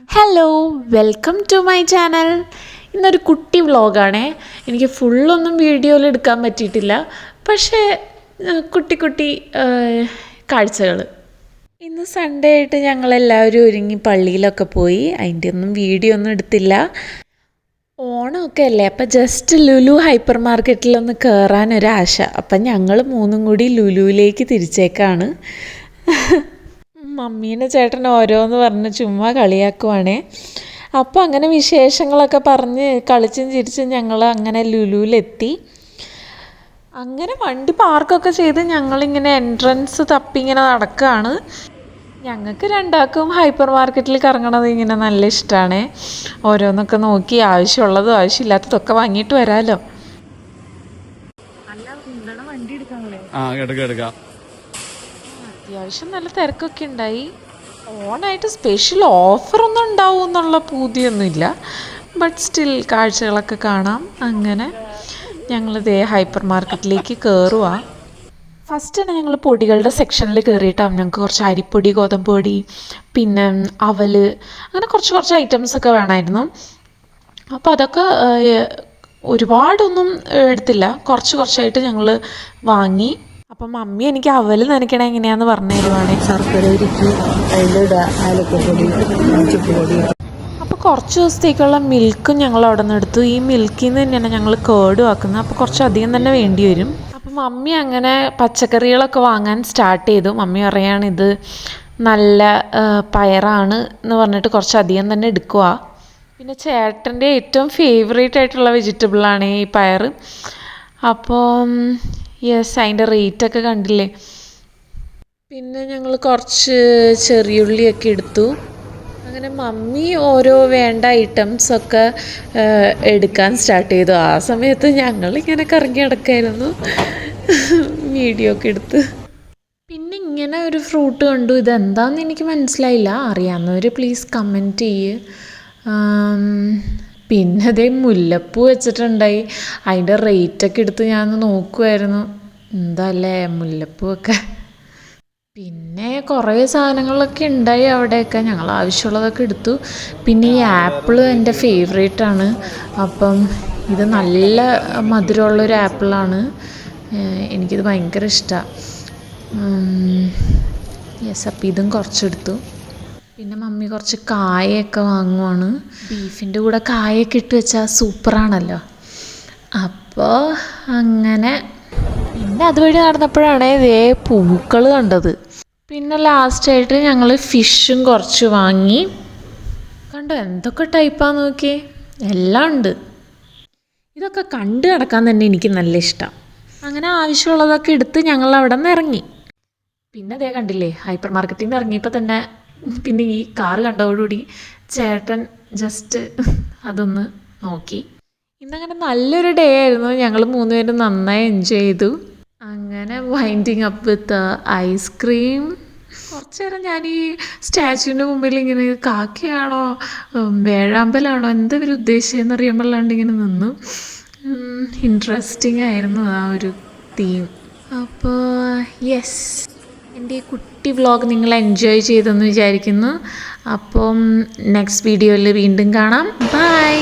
Hello welcome to my channel ഇന്നൊരു കുട്ടി വ്ളോഗാണേ. എനിക്ക് ഫുള്ളൊന്നും വീഡിയോയിൽ എടുക്കാൻ പറ്റിയിട്ടില്ല. പക്ഷേ കുട്ടി കുട്ടി കാഴ്ചകൾ. ഇന്ന് സൺഡേ ആയിട്ട് ഞങ്ങളെല്ലാവരും ഒരുങ്ങി പള്ളിയിലൊക്കെ പോയി. അതിന്റെ ഒന്നും വീഡിയോ ഒന്നും എടുത്തില്ല. ഓണമൊക്കെ അല്ലേ? അപ്പം ജസ്റ്റ് ലുലു ഹൈപ്പർ മാർക്കറ്റിലൊന്ന് കയറാനൊരാശ അപ്പം ഞങ്ങൾ മൂന്നും കൂടി ലുലുവിലേക്ക് തിരിച്ചേക്കാണ്. മമ്മീനെ ചേട്ടൻ ഓരോന്ന് പറഞ്ഞ് ചുമ്മാ കളിയാക്കുവാണേ. അപ്പോൾ അങ്ങനെ വിശേഷങ്ങളൊക്കെ പറഞ്ഞ് കളിച്ചും ചിരിച്ചും ഞങ്ങൾ അങ്ങനെ ലുലുവിലെത്തി. അങ്ങനെ വണ്ടി പാർക്കൊക്കെ ചെയ്ത് ഞങ്ങളിങ്ങനെ എൻട്രൻസ് തപ്പി ഇങ്ങനെ നടക്കുകയാണ് ഞങ്ങൾക്ക് രണ്ടാൾക്കും ഹൈപ്പർ മാർക്കറ്റിൽ കറങ്ങണത് ഇങ്ങനെ നല്ല ഇഷ്ടമാണ് ഓരോന്നൊക്കെ നോക്കി ആവശ്യമുള്ളതും ആവശ്യമില്ലാത്തതൊക്കെ വാങ്ങിയിട്ട് വരാമല്ലോ ആ എടുക്കാം എടുക്കാം. അത്യാവശ്യം നല്ല തിരക്കൊക്കെ ഉണ്ടായി. ഓണായിട്ട് സ്പെഷ്യൽ ഓഫറൊന്നും ഉണ്ടാവും എന്നുള്ള പൂതിയൊന്നുമില്ല. ബട്ട് സ്റ്റിൽ കാഴ്ചകളൊക്കെ കാണാം. അങ്ങനെ ഞങ്ങൾ ദേ ഹൈപ്പർ മാർക്കറ്റിലേക്ക് കയറുക ഫസ്റ്റ് തന്നെ ഞങ്ങൾ പൊടികളുടെ സെക്ഷനിൽ കയറിയിട്ടാണ് ഞങ്ങൾക്ക് കുറച്ച് അരിപ്പൊടി ഗോതമ്പ് പൊടി പിന്നെ അവൽ അങ്ങനെ കുറച്ച് കുറച്ച് ഐറ്റംസ് ഒക്കെ വേണമായിരുന്നു അപ്പോൾ അതൊക്കെ ഒരുപാടൊന്നും എടുത്തില്ല. കുറച്ച് കുറച്ചായിട്ട് ഞങ്ങൾ വാങ്ങി. അപ്പം മമ്മി എനിക്ക് അവൽ നനയ്ക്കണേ എങ്ങനെയാന്ന് പറഞ്ഞു തരുവാണേ. ശർക്കര ഉരുക്കി അതിലിടുക ഏലക്കപ്പൊടി ചുക്കുപൊടി അപ്പോൾ കുറച്ച് ദിവസത്തേക്കുള്ള മിൽക്കും ഞങ്ങൾ അവിടെ നിന്ന് എടുത്തു. ഈ മിൽക്കിൽ നിന്ന് തന്നെയാണ് ഞങ്ങൾ കേടും ആക്കുന്നത് അപ്പോൾ കുറച്ചധികം തന്നെ വേണ്ടി വരും. അപ്പം മമ്മി അങ്ങനെ പച്ചക്കറികളൊക്കെ വാങ്ങാൻ സ്റ്റാർട്ട് ചെയ്തു. മമ്മി പറയാണ് ഇത് നല്ല പയറാണ് എന്ന് പറഞ്ഞിട്ട് കുറച്ചധികം തന്നെ എടുക്കുക പിന്നെ ചേട്ടന്റെ ഏറ്റവും ഫേവറേറ്റ് ആയിട്ടുള്ള വെജിറ്റബിളാണ് ഈ പയർ അപ്പോൾ യെസ് അതിന്റെ റേറ്റൊക്കെ കണ്ടില്ലേ? പിന്നെ ഞങ്ങൾ കുറച്ച് ചെറിയുള്ളിയൊക്കെ എടുത്തു. അങ്ങനെ മമ്മി ഓരോ വേണ്ട ഐറ്റംസ് ഒക്കെ എടുക്കാൻ സ്റ്റാർട്ട് ചെയ്തു. ആ സമയത്ത് ഞങ്ങൾ ഇങ്ങനെ കറങ്ങി കിടക്കായിരുന്നു വീഡിയോ ഒക്കെ എടുത്ത്. പിന്നെ ഇങ്ങനെ ഒരു ഫ്രൂട്ട് കണ്ടു. ഇതെന്താണെന്ന് എനിക്ക് മനസ്സിലായില്ല. അറിയാവുന്നവർ പ്ലീസ് കമന്റ് ചെയ്യ്. പിന്നെ അതേ മുല്ലപ്പൂ വെച്ചിട്ടുണ്ടായി. അതിന്റെ റേറ്റൊക്കെ എടുത്ത് ഞാൻ നോക്കുമായിരുന്നു എന്താ അല്ലേ മുല്ലപ്പൂ ഒക്കെ പിന്നെ കുറേ സാധനങ്ങളൊക്കെ ഉണ്ടായി അവിടെയൊക്കെ. ഞങ്ങൾ ആവശ്യമുള്ളതൊക്കെ എടുത്തു. പിന്നെ ഈ ആപ്പിൾ എന്റെ ഫേവറേറ്റ് ആണ്. അപ്പം ഇത് നല്ല മധുരമുള്ളൊരു ആപ്പിളാണ്. എനിക്കിത് ഭയങ്കര ഇഷ്ടമാണ് യെസ് അപ്പം ഇതും കുറച്ചെടുത്തു. പിന്നെ മമ്മി കുറച്ച് കായൊക്കെ വാങ്ങുവാണ്. ബീഫിന്റെ കൂടെ കായൊക്കെ ഇട്ട് വെച്ചാൽ സൂപ്പറാണല്ലോ. അപ്പോൾ അങ്ങനെ. പിന്നെ അതുവഴി നടന്നപ്പോഴാണ് ഇതേ പൂക്കൾ കണ്ടത്. പിന്നെ ലാസ്റ്റായിട്ട് ഞങ്ങൾ ഫിഷും കുറച്ച് വാങ്ങി. കണ്ടോ എന്തൊക്കെ ടൈപ്പാന്ന് നോക്കി എല്ലാം ഉണ്ട്. ഇതൊക്കെ കണ്ടു കിടക്കാൻ തന്നെ എനിക്ക് നല്ല ഇഷ്ടം. അങ്ങനെ ആവശ്യമുള്ളതൊക്കെ എടുത്ത് ഞങ്ങൾ അവിടെ നിന്ന് ഇറങ്ങി. പിന്നെ അതേ കണ്ടില്ലേ ഹൈപ്പർ മാർക്കറ്റിൽ നിന്ന് ഇറങ്ങിയപ്പോൾ തന്നെ പിന്നെ ഈ കാറ് കണ്ടതോടുകൂടി ചേട്ടൻ ജസ്റ്റ് അതൊന്ന് നോക്കി. ഇന്നങ്ങനെ നല്ലൊരു ഡേ ആയിരുന്നു. ഞങ്ങൾ മൂന്നുപേരും നന്നായി എൻജോയ് ചെയ്തു. അങ്ങനെ വൈൻഡിങ് അപ്പ് വിത്ത് ഐസ്ക്രീം കുറച്ചേരം ഞാൻ ഈ സ്റ്റാച്യുവിന്റെ മുമ്പിൽ ഇങ്ങനെ കാക്കയാണോ വേഴാമ്പലാണോ എന്താ ഇവർ ഉദ്ദേശിച്ചതെന്ന് അറിയുമ്പോഴാണ്ട് ഇങ്ങനെ നിന്നു. ഇൻട്രസ്റ്റിംഗ് ആയിരുന്നു ആ ഒരു തീം അപ്പോൾ യെസ് എന്റെ കുട്ടി വ്ലോഗ് നിങ്ങൾ എൻജോയ് ചെയ്തെന്ന് വിചാരിക്കുന്നു. അപ്പം നെക്സ്റ്റ് വീഡിയോയിൽ വീണ്ടും കാണാം. ബൈ